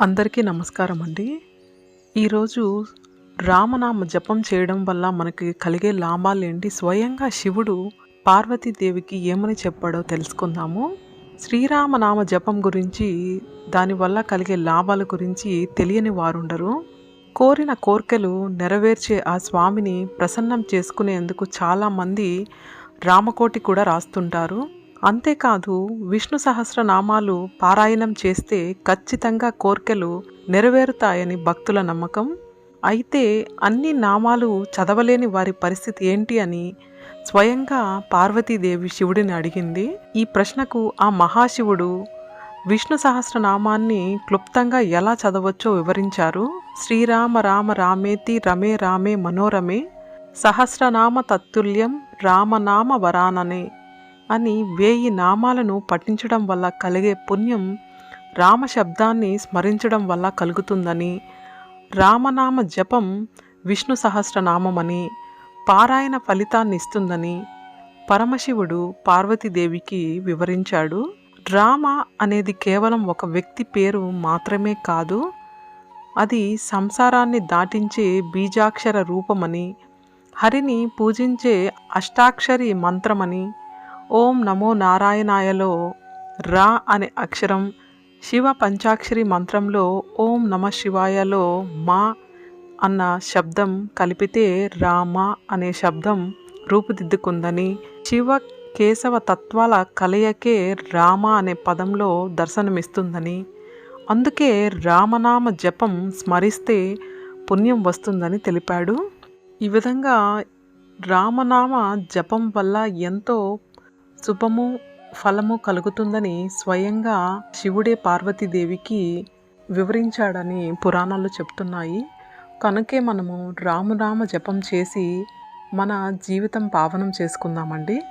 అందరికీ నమస్కారం అండి. ఈరోజు రామనామ జపం చేయడం వల్ల మనకి కలిగే లాభాలు ఏంటి? స్వయంగా శివుడు పార్వతీదేవికి ఏమని చెప్పాడో తెలుసుకుందాము. శ్రీరామనామ జపం గురించి దానివల్ల కలిగే లాభాల గురించి తెలియని వారుండరు. కోరిన కోర్కెలు నెరవేర్చే ఆ స్వామిని ప్రసన్నం చేసుకునేందుకు చాలామంది రామకోటి కూడా రాస్తుంటారు. అంతేకాదు విష్ణు సహస్రనామాలు పారాయణం చేస్తే ఖచ్చితంగా కోర్కెలు నెరవేరుతాయని భక్తుల నమ్మకం. అయితే అన్ని నామాలు చదవలేని వారి పరిస్థితి ఏంటి అని స్వయంగా పార్వతీదేవి శివుడిని అడిగింది. ఈ ప్రశ్నకు ఆ మహాశివుడు విష్ణు సహస్రనామాన్ని క్లుప్తంగా ఎలా చదవచ్చో వివరించారు. శ్రీరామ రామ రామేతి రమే రామే మనోరమే సహస్రనామ తత్తుల్యం రామనామ వరాననే అని వేయి నామాలను పఠించడం వల్ల కలిగే పుణ్యం రామ శబ్దాన్ని స్మరించడం వల్ల కలుగుతుందని రామనామ జపం విష్ణు సహస్రనామమని పారాయణ ఫలితాన్ని ఇస్తుందని పరమశివుడు పార్వతీదేవికి వివరించాడు. రామ అనేది కేవలం ఒక వ్యక్తి పేరు మాత్రమే కాదు అది సంసారాన్ని దాటించే బీజాక్షర రూపమని హరిని పూజించే అష్టాక్షరి మంత్రమని ఓం నమో నారాయణాయలో రా అనే అక్షరం శివ పంచాక్షరి మంత్రంలో ఓం నమ శివాయలో మా అన్న శబ్దం కలిపితే రామ అనే శబ్దం రూపుదిద్దుకుందని శివ కేశవ తత్వాల కలయికే రామ అనే పదంలో దర్శనమిస్తుందని. అందుకే రామనామ జపం స్మరిస్తే పుణ్యం వస్తుందని తెలిపాడు. ఈ విధంగా రామనామ జపం వల్ల ఎంతో శుభము ఫలము కలుగుతుందని స్వయంగా శివుడే పార్వతీదేవికి వివరించాడని పురాణాలు చెప్తున్నాయి. కనుకే మనము రామునామ జపం చేసి మన జీవితం పావనం చేసుకుందామండి.